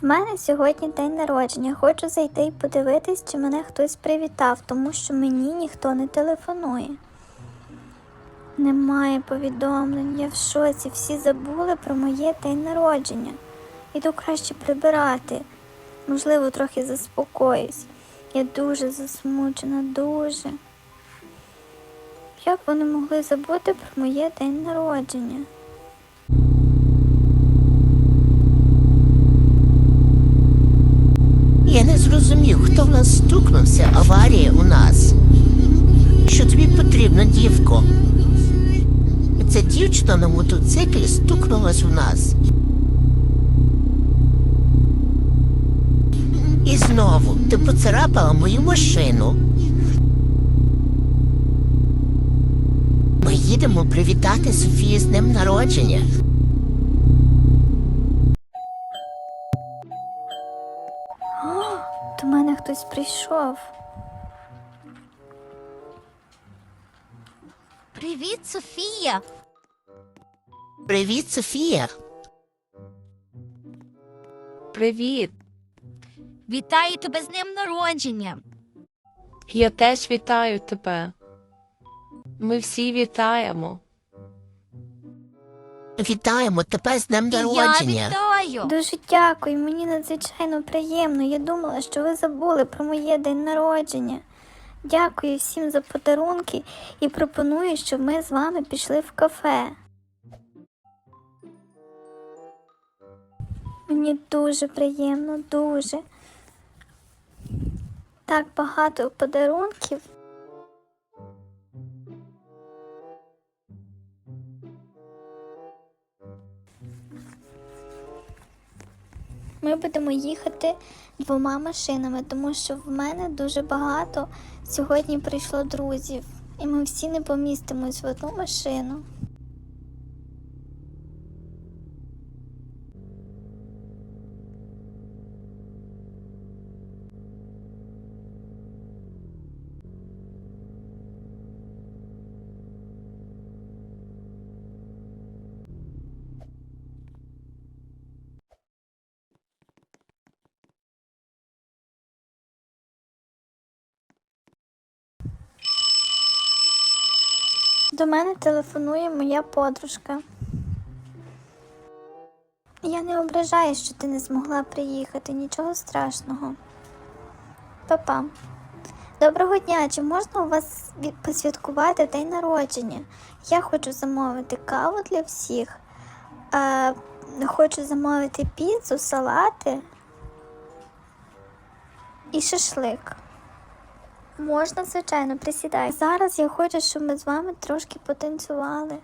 В мене сьогодні день народження. Хочу зайти і подивитись, чи мене хтось привітав, тому що мені ніхто не телефонує. Немає повідомлень, я в шоці, всі забули про моє день народження. Іду краще прибирати. Можливо, трохи заспокоюсь. Я дуже засмучена, дуже. Як вони могли забути про моє день народження? Я не зрозумів, хто в нас стукнувся, аварія у нас. Що тобі потрібно, дівко? Ця дівчина на мотоциклі стукнулась у нас. І знову ти поцарапала мою машину. Ми їдемо привітати Софію з днем народження. Хтось прийшов. Привіт, Софія! Привіт, Софія. Привіт! Вітаю тебе з днем народження! Я теж вітаю тебе. Ми всі вітаємо. Вітаємо тебе з днем І я народження. вітаю! Дуже дякую, мені надзвичайно приємно. Я думала, що ви забули про моє день народження. Дякую всім за подарунки і пропоную, щоб ми з вами пішли в кафе. Мені дуже приємно, дуже. Так багато подарунків. Ми будемо їхати двома машинами, тому що в мене дуже багато сьогодні прийшло друзів, і ми всі не помістимось в одну машину. До мене телефонує моя подружка. Я не ображаю, що ти не змогла приїхати, нічого страшного. Папа, доброго дня! Чи можна у вас посвяткувати день народження? Я хочу замовити каву для всіх. А, хочу замовити піцу, салати і шашлик. Можна, звичайно, присідай. Зараз я хочу, щоб ми з вами трошки потанцювали.